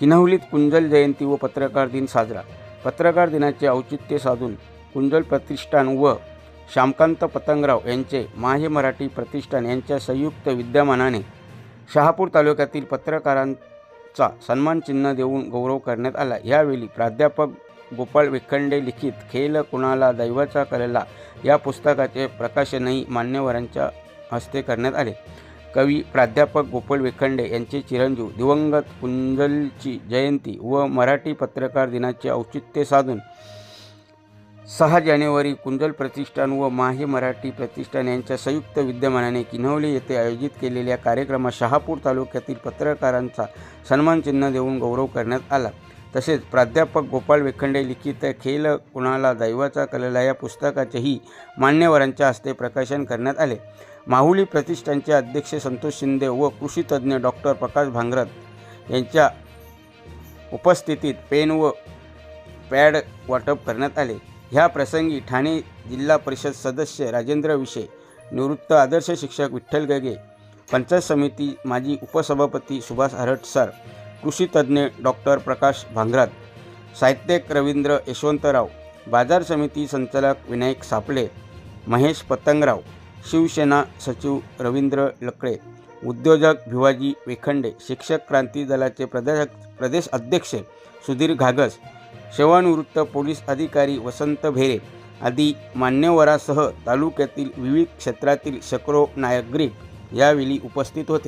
किन्हवलीत कुंजल जयंती व पत्रकार दिन साजरा. पत्रकार दिनाचे औचित्य साधून कुंजल प्रतिष्ठान व श्यामकांत पतंगराव यांचे माहे मराठी प्रतिष्ठान यांच्या संयुक्त विद्यमानाने शहापूर तालुक्यातील पत्रकारांचा सन्मान चिन्ह देऊन गौरव करण्यात आला. यावेळी प्राध्यापक गोपाळ विखंडे लिखित खेल कुणाला दैवाचा कलेला या पुस्तकाचे प्रकाशनही मान्यवरांच्या हस्ते करण्यात आले. कवी प्राध्यापक गोपाळ विखंडे यांचे चिरंजीव दिवंगत कुंजलची जयंती व मराठी पत्रकार दिनाचे औचित्य साधून सहा जानेवारी कुंजल प्रतिष्ठान व माहे मराठी प्रतिष्ठान यांच्या संयुक्त विद्यमानाने किन्हवली येथे आयोजित केलेल्या कार्यक्रमात शहापूर तालुक्यातील पत्रकारांचा सन्मानचिन्ह देऊन गौरव करण्यात आला. तसेच प्राध्यापक गोपाळ विखंडे लिखित खेल कुणाला दैवाचा कलला या पुस्तकाचेही मान्यवरांच्या हस्ते प्रकाशन करण्यात आले. माहुली प्रतिष्ठानचे अध्यक्ष संतोष शिंदे व कृषीतज्ञ डॉक्टर प्रकाश भांगरत यांच्या उपस्थितीत पेन व पॅड वाटप करण्यात आले. ह्या प्रसंगी ठाणे जिल्हा परिषद सदस्य राजेंद्र विषय निवृत्त आदर्श शिक्षक विठ्ठल गगे पंचायत समिती माजी उपसभापती सुभाष हरट सर कृषीतज्ज्ञ डॉक्टर प्रकाश भांगरात साहित्यिक रवींद्र यशवंतराव बाजार समिती संचालक विनायक सापळे महेश पतंगराव शिवसेना सचिव रवींद्र लकडे उद्योजक भिवाजी वेखंडे शिक्षक क्रांती दलाचे प्रदेश प्रदेश अध्यक्ष सुधीर घागस सेवानिवृत्त पोलीस अधिकारी वसंत भेरे आदी मान्यवरासह तालुक्यातील विविध क्षेत्रातील शेकडो नागरिक यावेळी उपस्थित होते.